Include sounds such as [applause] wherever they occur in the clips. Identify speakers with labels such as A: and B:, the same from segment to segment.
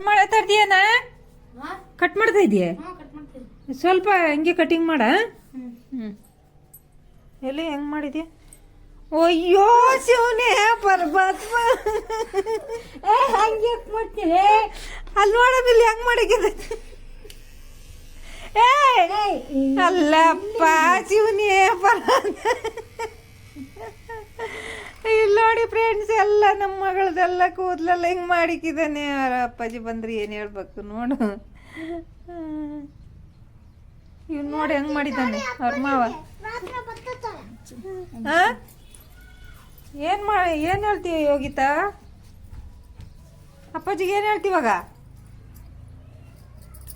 A: ಮಾಡ್ತಾ ಇದೀಯನ ಕಟ್ ಮಾಡ್ತಾ ಇದೀಯ ಸ್ವಲ್ಪ ಹಂಗೆ ಕಟಿಂಗ್ ಮಾಡ. ಹ್ಞೂ ಎಲ್ಲಿ ಹೆಂಗೆ ಮಾಡಿದ್ಯಾ? ಅಯ್ಯೋ ಶಿವನೇ
B: ಪರಮಾತ್ಮ ಹಂಗೆ ಮಾಡ್ತೀನಿ
A: ಅಲ್ಲಿ ನೋಡೋದಿಲ್ಲ ಹೆಂಗ್ ಮಾಡಿಗಿದೆ ಏ ಅಲ್ಲಪ್ಪ ಶಿವನೇ ಪರ ಇಲ್ಲಿ ನೋಡಿ ಫ್ರೆಂಡ್ಸ್ ಎಲ್ಲ ನಮ್ಮ ಮಗಳದೆಲ್ಲ ಕೂದಲೆಲ್ಲ ಹಿಂಗೆ ಮಾಡಿಕ್ಕಿದ್ದಾನೆ ಅವರ ಅಪ್ಪಾಜಿ ಬಂದ್ರೆ ಏನು ಹೇಳ್ಬೇಕು ನೋಡು. ಇವ್ ನೋಡಿ ಹೆಂಗ್ ಮಾಡಿದ್ದಾನೆ ಅವ್ರ ಮಾವ? ಏನ್ ಮಾ ಏನ್ ಹೇಳ್ತೀವಿ ಯೋಗಿತಾ ಅಪ್ಪಾಜಿಗೆ ಏನ್ ಹೇಳ್ತೀವಾಗ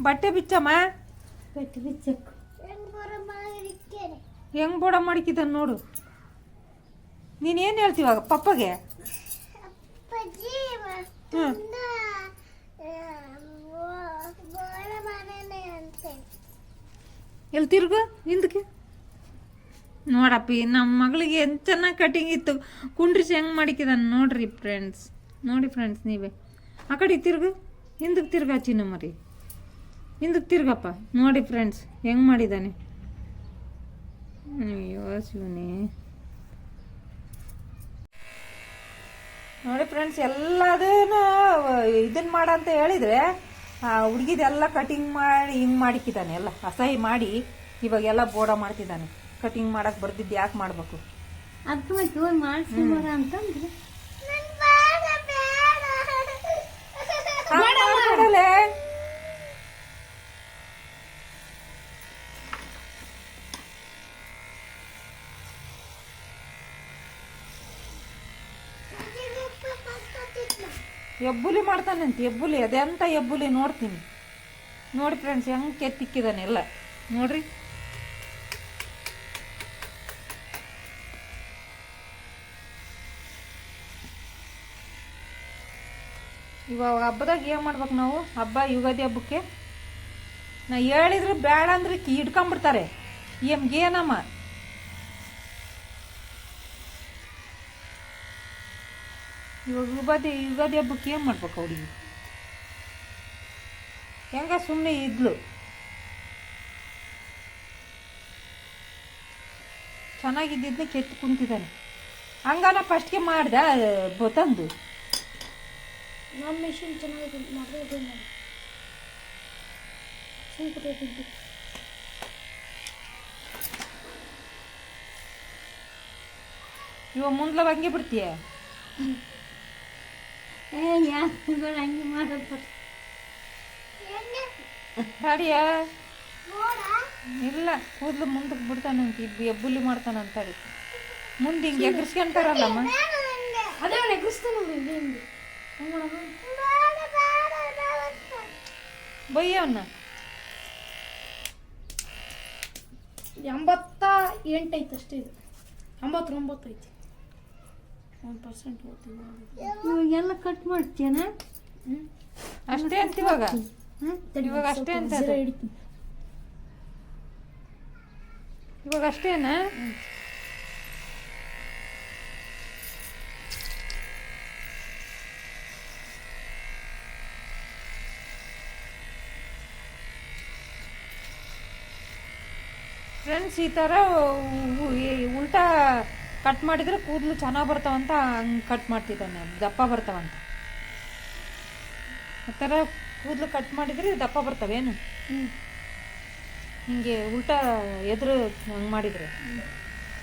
A: ಬಟ್ಟೆ ಬಿಚ್ಚಮ್ಮ?
B: ಬಟ್ಟೆ ಬಿಚ್ಚ
A: ಹೆಂಗ್ ಬೋಡ ಮಾಡಿಕ್ಕಿದ್ದಾನೆ ನೋಡು. ನೀನ್ ಏನ್ ಹೇಳ್ತೀವಾಗ ಪಪ್ಪಗೆ? ಎಲ್ಲಿ ತಿರ್ಗು ಹಿಂದಕ್ಕೆ ನೋಡಪ್ಪಿ ನಮ್ಮ ಮಗಳಿಗೆ ಎಂತ ಚೆನ್ನಾಗಿ ಕಟಿಂಗ್ ಇತ್ತು. ಕುಂಡ್ರಿಸಿ ಹೆಂಗೆ ಮಾಡಿಕಿದಾನೆ ನೋಡ್ರಿ ಫ್ರೆಂಡ್ಸ್ ನೋಡಿ ಫ್ರೆಂಡ್ಸ್ ನೀವೇ. ಆ ಕಡೆ ತಿರ್ಗು ಹಿಂದಕ್ಕೆ ತಿರ್ಗಾ ಚಿನ್ನ ಮರಿ ಹಿಂದಕ್ಕೆ ತಿರ್ಗಪ್ಪ ನೋಡಿ ಫ್ರೆಂಡ್ಸ್ ಹೆಂಗೆ ಮಾಡಿದ್ದಾನೆ ಅಯ್ಯೋ ಶಿವನೇ. ನೋಡಿ ಫ್ರೆಂಡ್ಸ್ ಎಲ್ಲದನ್ನು ಇದನ್ನ ಮಾಡಂತ ಹೇಳಿದ್ರೆ ಆ ಹುಡುಗಿದೆಲ್ಲ ಕಟಿಂಗ್ ಮಾಡಿ ಹಿಂಗೆ ಮಾಡಿಕ್ಕಿದ್ದಾನೆ ಎಲ್ಲ ಅಸಹ್ಯ ಮಾಡಿ ಇವಾಗ ಎಲ್ಲ ಬೋಡ ಮಾಡ್ತಿದ್ದಾನೆ. ಕಟಿಂಗ್ ಮಾಡಕ್ ಬರ್ದಿದ್ದು ಯಾಕೆ ಮಾಡ್ಬೇಕು?
B: ಅದಕ್ಕೆ ಮತ್ತೆ ಹೋಗಿ ಮಾಡಿಸ್ಕೊಂಬರ ಅಂತಂದ್ರೆ
A: ಹಾಗ್ ಮಾಡ್ಬಿಡಲೆ. ಎಬ್ಬುಲಿ ಅಂತ ಎಬ್ಬುಲಿ. ಅದೆಂತ ಎಬ್ಬುಲಿ ನೋಡ್ತೀನಿ. ನೋಡಿ ಫ್ರೆಂಡ್ಸ್ ಹೆಂಗ್ ಕೆತ್ತಿಕ್ಕಿದಾನೆ ಎಲ್ಲ. ನೋಡ್ರಿ. ಇವಾಗ ಹಬ್ಬದಾಗ ಏನು ಮಾಡ್ಬೇಕು ನಾವು? ಹಬ್ಬ, ಯುಗಾದಿ ಹಬ್ಬಕ್ಕೆ? ನಾ ಹೇಳಿದ್ರೆ ಬೇಡ ಅಂದ್ರೆ ಹಿಡ್ಕೊಂಬಿಡ್ತಾರೆ ಎಮ್ಗೆ ಇವಾಗ ಯುಗಾದಿ ಯುಗಾದಿ ಹಬ್ಬಕ್ಕೆ ಏನು ಮಾಡ್ಬೇಕು ಅವಳಿಗೆ ಹೆಂಗ ಸುಮ್ಮನೆ ಇದ್ಲು? ಚೆನ್ನಾಗಿದ್ದಿದ್ದನ್ನ ಕೆತ್ತು ಕುಂತಿದ್ದಾನೆ. ಹಂಗಾನ ಫಸ್ಟ್ಗೆ ಮಾಡ್ದ ತಂದು?
B: ನಮ್ಮ ಮಿಷಿನ್ ಚೆನ್ನಾಗಿದೆ ಮಾಡಿದ್ರೆ ಸುಮ್ನೆ
A: ಇವಾಗ ಮುಂದ್ಲ ಹಂಗೆ ಬಿಡ್ತೀಯ? ತಡಿಯ ಇಲ್ಲ ಕೂದಲು ಮುಂದಕ್ಕೆ ಬಿಡ್ತಾನಂತ ಇಬ್ಬಿ ಎಬ್ಬುಲಿ ಮಾಡ್ತಾನಂತ ಹೇಳಿ. ಮುಂದೆ ಹಿಂಗೆ ಎಗರ್ಸ್ಕೊಂತಾರಲ್ಲಮ್ಮ
B: ಅದೇ ನೆಗ್ರಿಸ್ತಾನೆ ಇಲ್ಲಿ ಹಿಂಗೆ
A: ಬೈಯವನ್ನ
B: ಎಂಬತ್ತ ಎಂಟು ಐತೆ ಅಷ್ಟೇ ಇದು. ಎಂಬತ್ತೊಂಬತ್ತು ಐತಿ. ಒಂದು ಪರ್ಸೆಂಟ್ ಎಲ್ಲ ಕಟ್ ಮಾಡ್ತೀಯನ?
A: ಅಷ್ಟೇ ಅಂತ ಇವಾಗ? ಇವಾಗ ಅಷ್ಟೇ ಅಂತ. ಇವಾಗ ಅಷ್ಟೇನಾ? ಫ್ರೆಂಡ್ಸ್ ಈ ಥರ ಉಲ್ಟಾ ಕಟ್ ಮಾಡಿದ್ರೆ ಕೂದಲು ಚೆನ್ನಾಗಿ ಬರ್ತಾವಂತ ಹಂಗೆ ಕಟ್ ಮಾಡ್ತಿದ್ದಾನೆ ದಪ್ಪ ಬರ್ತಾವಂತ ಆ ಥರ ಕೂದಲು ಕಟ್ ಮಾಡಿದರೆ ದಪ್ಪ ಬರ್ತಾವೇನು ಹಿಂಗೆ ಉಲ್ಟಾ ಎದುರು ಹಂಗೆ ಮಾಡಿದರೆ.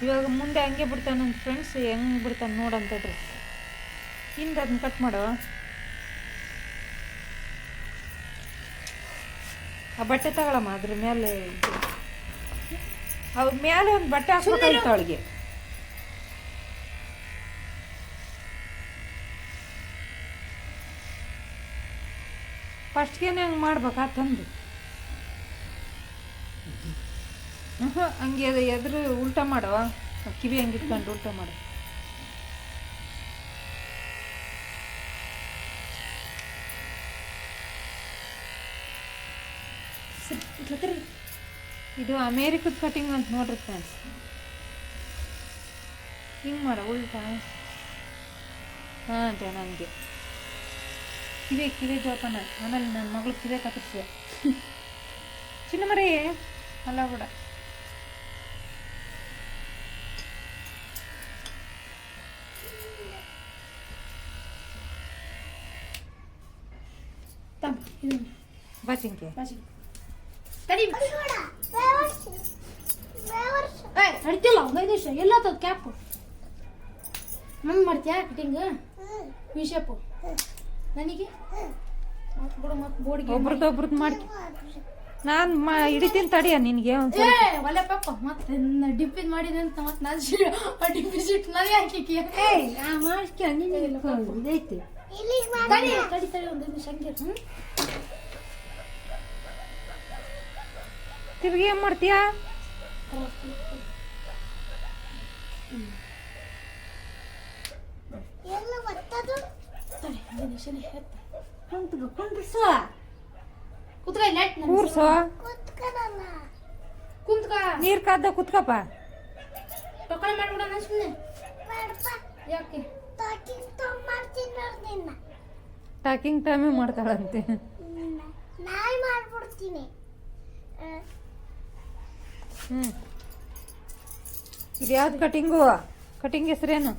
A: ಇವಾಗ ಮುಂದೆ ಹಂಗೆ ಬಿಡ್ತಾನೆ ಫ್ರೆಂಡ್ಸ್ ಹೆಂಗೆ ಬಿಡ್ತಾನೆ ನೋಡಂತಡ್ರಿ ಹಿಂದೆ ಅದನ್ನ ಕಟ್ ಮಾಡೋ. ಆ ಬಟ್ಟೆ ತಗೊಳಮ್ಮ ಅದ್ರ ಮೇಲೆ. ಅವ್ರ ಮೇಲೆ ಒಂದು ಬಟ್ಟೆ ಹಾಕ್ಬೇಕಾಗಿತ್ತು ಅವಳಿಗೆ. ಫಸ್ಟ್ಗೇನೆ ಹಂಗೆ ಮಾಡ್ಬೇಕಾ ತಂದು ಹ್ಞೂ ಹಂಗೆ ಎದುರು ಉಲ್ಟಾ ಮಾಡುವ ಕಿವಿ ಹಂಗೆ ಇಟ್ಕೊಂಡು ಉಲ್ಟಾ ಮಾಡು. ಇದು ಅಮೇರಿಕದ ಕಟಿಂಗ್ ಅಂತ ನೋಡ್ರಿ ಫ್ರೆಂಡ್ಸ್. ಹಿಂಗೆ ಮಾಡ ಉಲ್ಟಾ. ಹಾಂ ನನಗೆ ಕಿವಿ ಕಿವಿ ಜೋಪಾನ. ಆಮೇಲೆ ನನ್ನ ಮಗಳು ಕಿವಿ ಕತ್ತರಿಸಿದೆ ಚಿನ್ನ ಮರಿ ಅಲ್ಲ ಬಿಡ ಬಾಚಿಂಕೆ
B: ನಡಿತಿಲ್ಲ ಒಂದೈದು ನಿಮಿಷ. ಎಲ್ಲತ್ತದ ಕ್ಯಾಪ್. ನಂಗೆ ಮಾಡ್ತೀಯಾ ಕಟಿಂಗ್? ವಿಷಪು ನನಗೆ?
A: ಒಬ್ರದ್ದು ಒಬ್ರದ್ದು ಮಾಡಿ ನಾನು ಮಾ ಹಿಡಿತೀನಿ ತಡಿಯ ನಿನಗೆ ಒಂದು
B: ಏ ಒಲೆ ಪಾಪ. ಮತ್ತೆ ಡಿಪ್ಪಿದ್ ಮಾಡಿದೆ ಅಂತ ಮತ್ತೆ ನಾನು ಆ ಡಿಪ್ಪಿ ಸಿಟ್ಟು ನನಗೆ ಹಾಕಿಕಿ
C: ಮಾಡಿಸ್ಕ ಇದೈತಿ
B: ತಡಿ ತಡಿ ತಡಿ ಒಂದು ನಿಮಿಷ ಹಂಗೆ ಹ್ಞೂ
A: ತಿರ್ಗಿ ಏನು ಮಾಡ್ತೀಯಾ
B: ತಡಿ ನಿಮಿಷ ಎತ್ತ
C: ಕುಂತು ಕುಂದ್ರಸ
B: ಕುತ್ಕ ಇಲ್ಲ
A: ಕೂರ್ಸೋ.
B: ಕುಂತ್ಕ.
A: ನೀರು ಕಾದ ಕುತ್ಕಪ್ಪ.
B: ಟೊಕಳೆ ಮಾಡ್ಬಿಡೋಣ ಸುಮ್ಮನೆ ಯಾಕೆ?
A: ಟಾಕಿಂಗ್ ಟೈಮೇ ಮಾಡ್ತಾಳಂತೆ.
D: ನಾಯಿ ಮಾಡ್ಬಿಡ್ತೀನಿ.
A: ಹ್ಞೂ ಇದು ಯಾವ್ದು ಕಟಿಂಗು ಕಟಿಂಗ್ ಹೆಸ್ರೇನು?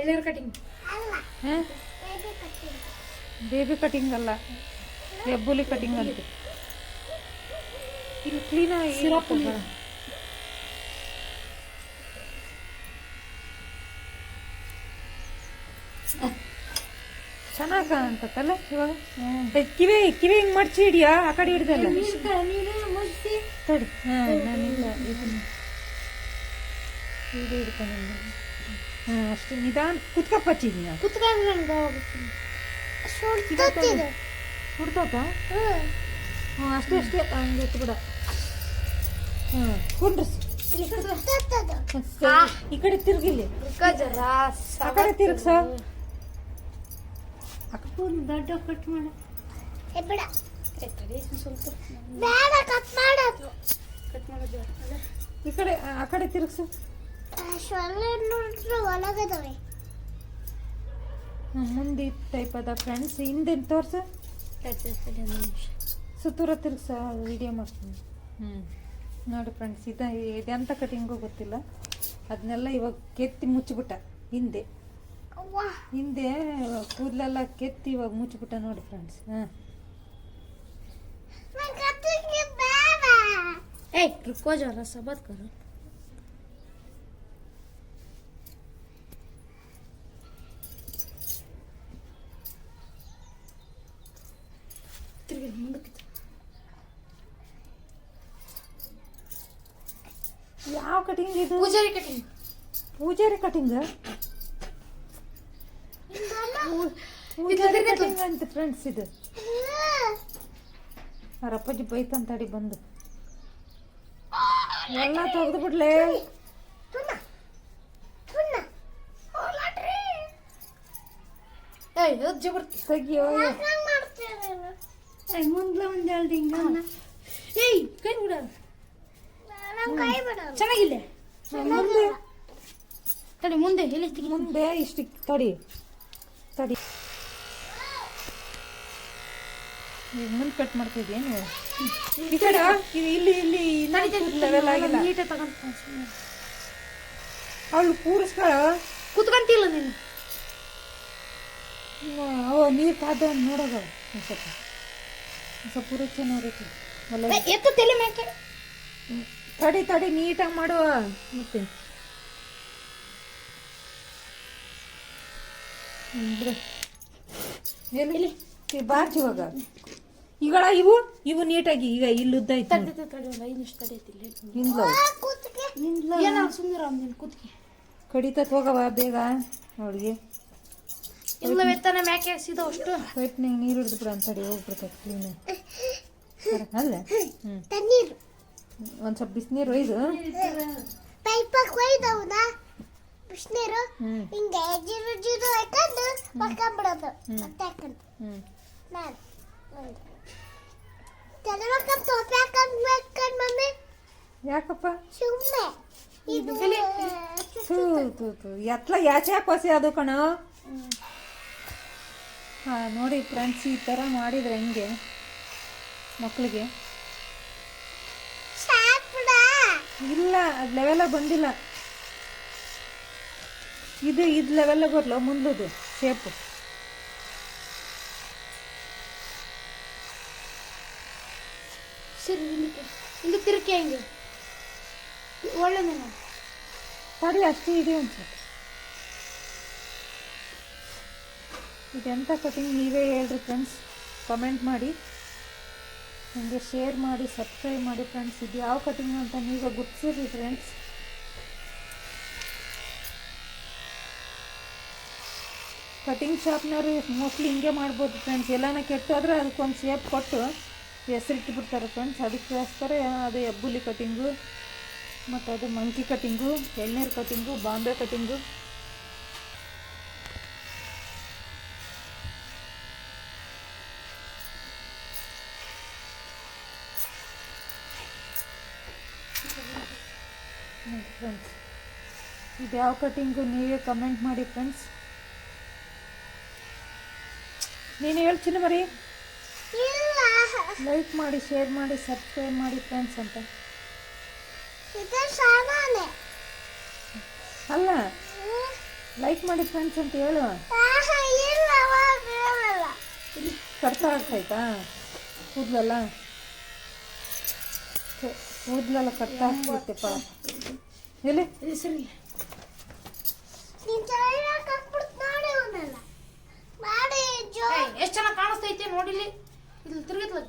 B: ಎಳ್ನೀರು ಕಟಿಂಗ್
A: ಹಾಂ?
D: ಬೇಬಿ
A: ಕಟಿಂಗ್ ಅಲ್ಲ ಹೆಬ್ಬುಲಿ ಕಟಿಂಗ್ ಅಂತ. ಇಲ್ಲಿ ಕ್ಲೀನಾಗಿ
B: ಸಿರಪ್
A: ಚೆನ್ನಾಗಿ ಕಾಣಂತಲ್ಲ ಇವಾಗ? ಕಿವಿ ಕಿವಿ ಹಿಂಗೆ ಮಡ್ಚಿ ಹಿಡಿಯಾ? ಆ ಕಡೆ ಹಿಡ್ದಲ್ಲ ತಡಿ. ಹಾಂ ನಾನಿಲ್ಲ ಇದನ್ನ ಇದು ಹಿಡ್ಕೊಂಡು ಹಾಂ ಅಷ್ಟು. ನಿಧಾನ ಕುತ್ಕಪ್ಪಚ್ಚಿದ್ನ
B: ಕುತ್ಕೊಂಡು
D: ಸುಡ್ತತ್ತಿದು
A: ಹುಡ್ತೋತ
D: ಹ್ಞೂ
A: ಅಷ್ಟೇ ಅಷ್ಟೇ. ಹಂಗೆ ಬಿಡ ಹ್ಞೂ ಕುಂಡ್ರಸ್ ಈ ಕಡೆ ತಿರ್ಗಿಲ್ಲಿ ಆ ಕಡೆ ತಿರ್ಗ್ಸ.
C: ಒಂದು ದೊಡ್ಡ ಕಟ್ ಮಾಡು.
D: ಬಿಡ. ಕಟ್ ಮಾಡೋದು
B: ಕಟ್ ಮಾಡೋದು
A: ಈ ಕಡೆ ಆ ಕಡೆ ತಿರ್ಗ್ಸು.
D: ಒಳಗದವೆ
A: ಮುಂದೆ ಟೈಪ್ ಅದ ಫ್ರೆಂಡ್ಸ್ ಹಿಂದೆ ತೋರ್ಸು
B: ತಡಿ ತಡಿ ತಡಿ ಒಂದು ನಿಮಿಷ
A: ಸುತ್ತೂರ ತಿರ್ಗ್ಸ ವಿಡಿಯೋ ಮಾಡ್ತೀನಿ ಹ್ಞೂ ನೋಡಿ ಫ್ರೆಂಡ್ಸ್ ಇದು ಇದೆಂತ ಕಟಿಂಗು ಗೊತ್ತಿಲ್ಲ ಅದನ್ನೆಲ್ಲ ಇವಾಗ ಕೆತ್ತಿ ಮುಚ್ಚಿಬಿಟ್ಟ ಹಿಂದೆ
D: ಅವ್ವ
A: ಹಿಂದೆ ಕೂದಲೆಲ್ಲ ಕೆತ್ತಿ ಇವಾಗ ಮುಚ್ಚಿಬಿಟ್ಟ ನೋಡಿ ಫ್ರೆಂಡ್ಸ್ ಹಾಂ
D: ನಂಗೆ ಕಟ್ಟಿಂಗ್ ಬೇಡ
B: ಏಯ್ रुको जरा सबत करो Poojary cutting.
A: Poojary cutting? Poojary cutting ಅಂತ ಫ್ರೆಂಡ್ಸ್ ಇದು. ಅವ್ರ ಅಪ್ಪಾಜಿ ಬೈತಂತಾಡಿ ಬಂದು. ಎಲ್ಲ ತೆಗೆದು
B: ಬರ್ತಿ
A: ತೆಗಿಯೋ
D: ಹಂಗೆ
C: ಮುಂದ್ಲ ಒಂದ್ ಎರಡು ಹಿಂಗನ್ನ
B: ಏಯ್ ಕೈ ಬಿಡ ಚೆನ್ನಾಗಿಲ್ಲ. ತಡಿ ಮುಂದೆ ಎಲ್ಲಿ ತೆಗಿ
A: ಮುಂದೆ ಇಷ್ಟು ತಡಿ. ತಡಿ. ಈಗ ಮುಂದೆ ಕಟ್ ಈ ಕಡೆ ಇದು ಇಲ್ಲಿ ಇಲ್ಲಿ ಲೆವೆಲ್
B: ತಗೊಂಡ್
A: ಅವಳು ಕೂರಿಸ್ಕಳ.
B: ಕುತ್ಕೊಂತಿಲ್ಲ ನೀನು.
A: ಅವ ನೀರು ಕಾದ ನೋಡೋದು. ಒಂದು ಸ್ವಲ್ಪ. ಒಂದ್ ಸ್ವಲ್ಪ ಅಲ್ಲ
B: ಏ, ಎತ್ತು ತಲೆ ಮ್ಯಾಕೆ.
A: ತಡಿ ತಡಿ ನೀಟಾಗಿ ಮಾಡುವ ಮತ್ತೆ. ಎಲ್ಲಿ? ಈ ಬಾರ್ಚ್ ಇವಾಗ. ಈಗಳ ಇವು? ಇವು ನೀಟಾಗಿ ಈಗ
B: ಇಲ್ಲುದ್ದ
A: ಕಡಿತತ್ ಹೋಗವ ಬೇಗ. ಅವಳಿಗೆ
B: ಇಲ್ಲ ವೆತ್ತನ ಮ್ಯಾಕೆ ಸೀದಾ ಅಷ್ಟು.
A: ಪೈಪ್ನಾಗ ನೀರು ಹಿಡಿದು ಬಿಡು ಅಂತಡಿ ಹೋಗ್ಬಿಡ್ತೈತೆ ಕ್ಲೀನ್ [laughs] ಅಲ್ಲ? ಹ್ಞೂ ಒಂದು ಸ್ವಲ್ಪ ಬಿಸಿನೀರು ಒಯ್ದು.
D: ಪೈಪಾಗ ಒಯ್ದವನ? ಬಿಸಿನೀರು?
A: ಹ್ಞೂ
D: ಹಿಂಗೆ ಜಿರು ಜಿರು ಹಾಕೊಂಡು ಮಕ್ಕೊಂಬಿಡೋದು ಮತ್ತೆ ಹಾಕೊಂಡು ನಾನು ತಲೆ ಹಾಕೊಂಡು ಮಮ್ಮಿ.
A: ಯಾಕಪ್ಪ?
D: ಸುಮ್ಮನೆ ಇದು
A: ಎತ್ಲ ಯಾಚೆ ಹಾಕೋಸಿ ಅದು ಕಣ? ಹಾಂ ನೋಡಿ ಫ್ರೆಂಡ್ಸ್ ಈ ಥರ ಮಾಡಿದ್ರೆ ಹೆಂಗೆ ಮಕ್ಕಳಿಗೆ ಇಲ್ಲ ಅದು ಲೆವೆಲ್ಲ ಬಂದಿಲ್ಲ. ಇದು ಇದು ಲೆವೆಲ್ಲ ಬರಲ್ಲ ಮುಂದದು ಶೇಪು
B: ಸರಿ ಇಲ್ಲಿ ತಿರುಕಿ ಹಂಗೆ. ಒಳ್ಳೆದೇನ
A: ತಡಿ ಅಷ್ಟೇ ಇದೆ ಅನ್ಸುತ್ತೆ ಇದೆಂಥ ಕಟಿಂಗ್ ನೀವೇ ಹೇಳ್ರಿ ಫ್ರೆಂಡ್ಸ್ ಕಮೆಂಟ್ ಮಾಡಿ. ನನಗೆ ಶೇರ್ ಮಾಡಿ ಸಬ್ಸ್ಕ್ರೈಬ್ ಮಾಡಿ ಫ್ರೆಂಡ್ಸ್ ಇದು ಯಾವ ಕಟಿಂಗ್ ಅಂತ ನೀವು ಗುರ್ತಿಸಿರಿ ಫ್ರೆಂಡ್ಸ್ ಕಟಿಂಗ್ ಶಾಪ್ನವ್ರು ಮೋಸ್ಟ್ಲಿ ಹಿಂಗೆ ಮಾಡ್ಬೋದು ಫ್ರೆಂಡ್ಸ್ ಎಲ್ಲಾನ ಕೆಟ್ಟೋದ್ರೆ ಅದಕ್ಕೊಂದು ಶೇಪ್ ಕೊಟ್ಟು ಹೆಸರಿಟ್ಬಿಡ್ತಾರೆ ಫ್ರೆಂಡ್ಸ್ ಅದಕ್ಕೋಸ್ಕರ ಅದು ಹೆಬ್ಬುಲಿ ಕಟಿಂಗು ಮತ್ತು ಅದು ಮಂಕಿ ಕಟಿಂಗು ಎಳ್ನೀರು ಕಟಿಂಗು ಬಾಂಬೆ ಕಟಿಂಗು ಫ್ರೆಂಡ್ಸ್ ಇದು ಯಾವ ಕಟಿಂಗು ನೀವೇ ಕಮೆಂಟ್ ಮಾಡಿ ಫ್ರೆಂಡ್ಸ್ ನೀನು ಹೇಳ್ತೀನಿ ಮರಿ ಲೈಕ್ ಮಾಡಿ ಶೇರ್ ಮಾಡಿ ಸಬ್ಸ್ಕ್ರೈಬ್ ಮಾಡಿ ಫ್ರೆಂಡ್ಸ್ ಅಂತ. ಅಲ್ಲ ಲೈಕ್ ಮಾಡಿ ಫ್ರೆಂಡ್ಸ್ ಅಂತ ಹೇಳು. ಕರ್ತ ಆಗ್ತೈತಾ ಕೂದಲೆಲ್ಲ? ಕೂದಲಲ್ಲ ಕರ್ತ ಆಗ್ತೈತೆಪ್ಪ ಎಲ್ಲಿ?
B: ಇಲ್ಲಿ ಸರಿ.
D: ನೀನ್ ಚೆನ್ನಾಗಿ ಹಾಕ್ಬಿಡ್ತು ನೋಡಿ ಅವನ್ನೆಲ್ಲ ಮಾಡಿ ಜೋ
B: ಎಷ್ಟು ಚೆನ್ನಾಗಿ ಕಾಣಿಸ್ತೈತೆ ನೋಡಿಲಿ ಇಲ್ಲಿ. ತಿರುಗಿತ್ಲ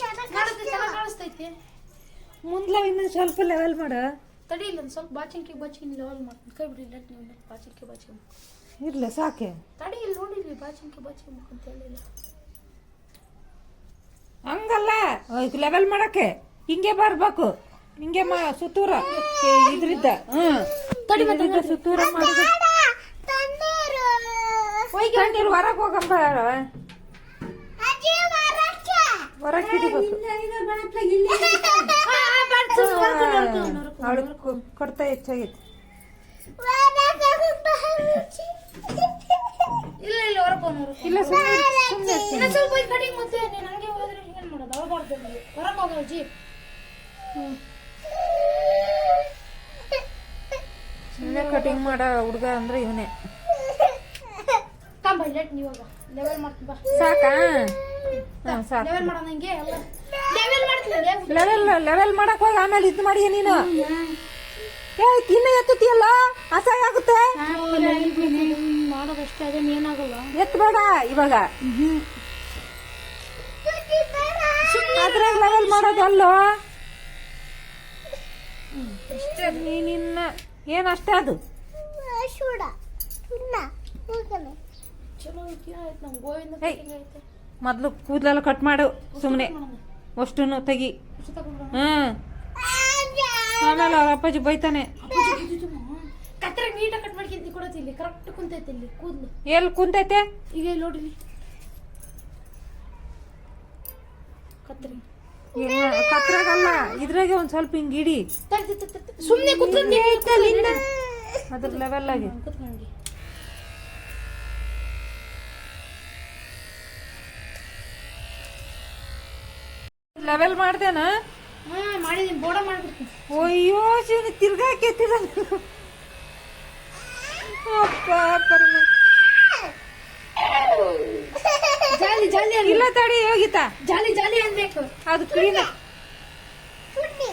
D: ಚೆನ್ನಾಗಿ
B: ಕಾಣಿಸ್ತೈತೆ ಚೆನ್ನಾಗಿ ಕಾಣಿಸ್ತೈತೆ.
A: ಮುಂದ್ಲ ಇನ್ನೊಂದು ಸ್ವಲ್ಪ ಲೆವೆಲ್ ಮಾಡು.
B: ತಡಿ ಇಲ್ಲ ಒಂದು ಸ್ವಲ್ಪ ಬಾಚಿಂಕಿ ಬಾಚಿಂಕಿ ಲೆವೆಲ್ ಮಾಡ್ತೀನಿ ಕೈ ಬಿಡಿ ಇಲ್ಲ ನೀವು ಬಾಚಿಂಕಿ ಬಾಚಿಂಕಿ
A: ಇರಲಿ ಸಾಕೆ.
B: ತಡಿ ಇಲ್ಲಿ ನೋಡಿ ಇಲ್ಲಿ ಬಾಚಿಂಕಿ ಬಾಚಿಂಕಿ ಅಂತ ಹೇಳಿಲ್ಲ.
A: ಹಂಗಲ್ಲ. ಲೆವೆಲ್ ಮಾಡಕ್ಕೆ. ಹಿಂಗೆ ಬರ್ಬೇಕು. ಹಿಂಗೆ ಮಾ ಸುತ್ತೂರ. ಇದ್ರಿದ್ದ. ಹ್ಮ್
B: ತಡಿ ಮತ್ತೆ
A: ಸುತ್ತೂರ ಮಾಡಿದ್ರು
D: ತಣ್ಣೀರು.
A: ತಣ್ಣೀರು. ಹೊರಗೆ ಹೋಗಂಬ ಹೊರಗೆ ಹಿಡಿಬೇಕು ಅವಳು ಕೊಡ್ತಾ ಹೆಚ್ಚಾಗೈತಿ.
B: ಇಲ್ಲ ಇಲ್ಲ ಹೊರಗೆ
A: ಇಲ್ಲ ಸುಮ್ಮನೆ [laughs] [laughs] ಸುಮ್ಮನೆ
B: ಸ್ವಲ್ಪ ಮತ್ತೆ ನೀನು ಹಂಗೆ ಹೋದ್ರೆ ಮಾಡೋದು? ಹೊರಗೆ
A: ಕಟಿಂಗ್ ಮಾಡೋ ಹುಡುಗ ಅಂದ್ರೆ ಇವನೇ. ಸಾಕಾ?
B: ಲೆವೆಲ್ ಲೆವೆಲ್
A: ಮಾಡಕ್ ಹೋಗಿ ಆಮೇಲೆ ಇದು ಮಾಡಿ ನೀನು. ಏ ತಿನ್ನ ಎತ್ತತಿಯಲ್ಲ ಅಸಹ್ಯ ಆಗುತ್ತೆ.
B: ಮಾಡೋದಷ್ಟೇ ಅದೇನು ಏನಾಗಲ್ಲ.
A: ಎತ್ತಬೇಡ ಇವಾಗ. ಅದ್ರಾಗ ಲೆವೆಲ್ ಮಾಡೋದು ಅಲ್ಲೋ ನೀನಿನ್ನ ಏನಷ್ಟೇ ಅದು
D: ಶೂಡ ಇಲ್ಲ ಹೋಗನೆ
B: ಚಲೋ ಐತಿ ಆಯ್ತು ನಮ್ಮ ಗೋವಿಂದ
A: ಏಯ್.
B: ಕಟಿಂಗ್ ಅದು?
A: ಮೊದಲು ಕೂದಲೆಲ್ಲ ಕಟ್ ಮಾಡು ಸುಮ್ಮನೆ ಅಷ್ಟೂ ತೆಗಿ. ಹ್ಞೂ ಆಮೇಲೆ ಅವ್ರ ಅಪ್ಪಾಜಿ ಬೈತಾನೆ.
B: ಕತ್ತರಿ ನೀಟಾಗಿ ಕಟ್ ಮಾಡ್ಕೊಂತ ಕೊಡತಿ ಇಲ್ಲಿ ಕರೆಕ್ಟ್ ಕುಂತೈತಿ ಇಲ್ಲಿ ಕೂದಲು.
A: ಎಲ್ಲಿ ಕುಂತೈತೆ?
B: ಈಗ ಇಲ್ಲಿ ನೋಡ್ರಿ. ಇಲ್ಲಿ.
A: ಕತ್ರಾಗಲ್ಲ. ಇದ್ರಾಗೆ ಒಂದ್ ಸ್ವಲ್ಪ ಹಿಂಗ್ ಇಡಿ.
B: ಸುಮ್ಮನೆ
A: ಅದ್ರ ಲೆವೆಲ್ ಆಗಿ. ಲೆವೆಲ್ ಮಾಡ್ದೇನಾ?
B: ಮಾಡಿದೀನಿ. ಬೋಡ ಮಾಡ್ಬಿಡ್ತೀನಿ.
A: ಅಯ್ಯೋ ಶಿವನ ತಿರ್ಗ ಅಪ್ಪ ಪರಮ
B: ಜಾಲಿ ಜಾಲಿ ಅನ್ಲಿ.
A: ಇಲ್ಲ ತಡಿ ಯೋಗಿತಾ
B: ಜಾಲಿ ಜಾಲಿ ಅನ್ಬೇಕು.
A: ಅದು ಕ್ಲೀನ್
D: ಸುಡ್ಡಿ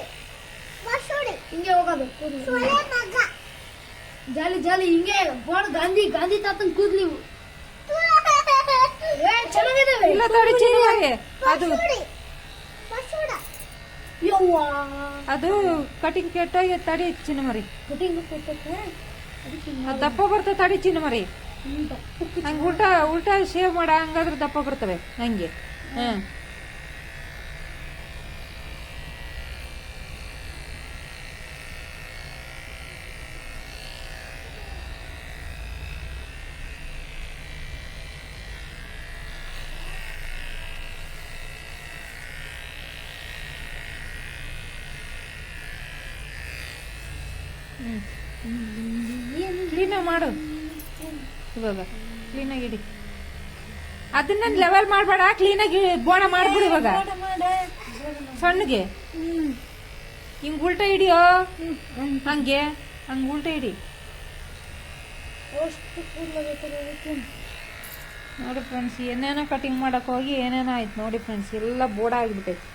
D: ಮಸೂಡಿ
B: ಹಿಂಗೆ ಹೋಗೋದು
D: ಮಗ.
B: ಜಾಲಿ ಜಾಲಿ ಹಿಂಗೆ ಬೋಡ ಗಾಂಧಿ ಗಾಂಧಿ ತಾತನ್ ಕೂದ್ಲಿ. ಏ ಚೆನ್ನಾಗಿದಾವೆ.
A: ಇಲ್ಲ ತಡಿ ಚಿನ್ನವರಿ ಅದು
B: ಯವ್ವ.
A: ಅದು ಕಟಿಂಗ್ ಕೆಟ್ಟೋಗಿ ತಡಿ ಚಿನ್ನಮರಿ
B: ಕಟಿಂಗ್ ಕೊಟ್ಟಕ್ಕೆ ಅದಕ್ಕೆ
A: ಅದು ದಪ್ಪ ಬರ್ತಾ ತಡಿ ಚಿನ್ನಮರಿ
B: ಹಿಂಗ
A: ಉಲ್ಟಾ ಉಲ್ಟಾ ಶೇವ್ ಮಾಡ ಹಂಗಾದ್ರೆ ದಪ್ಪ ಬರ್ತವೆ ಹಂಗೆ. ಹ್ಮ್ ಕ್ಲೀನಾಗಿ ಮಾಡು ಇವಾಗ ಕ್ಲೀನಾಗಿ ಇಡಿ. ಅದನ್ನ ಲೆವೆಲ್ ಮಾಡಬೇಡ ಕ್ಲೀನಾಗಿ ಬೋಣ ಮಾಡ್ಬಿಡು ಇವಾಗ. ಸಣ್ಣಗೆ. ಹಿಂಗ್ ಉಲ್ಟ ಹಿಡಿಯೋ? ಹಂಗೆ? ಹಂಗ್ ಉಲ್ಟ ಹಿಡಿ. ನೋಡಿ ಫ್ರೆಂಡ್ಸ್ ಏನೇನೋ ಕಟಿಂಗ್ ಮಾಡಕ್ ಹೋಗಿ ಏನೇನೋ ಆಯ್ತು. ನೋಡಿ ಫ್ರೆಂಡ್ಸ್ ಎಲ್ಲ ಬೋಡ ಆಗ್ಬಿಟ್ಟೈತೆ.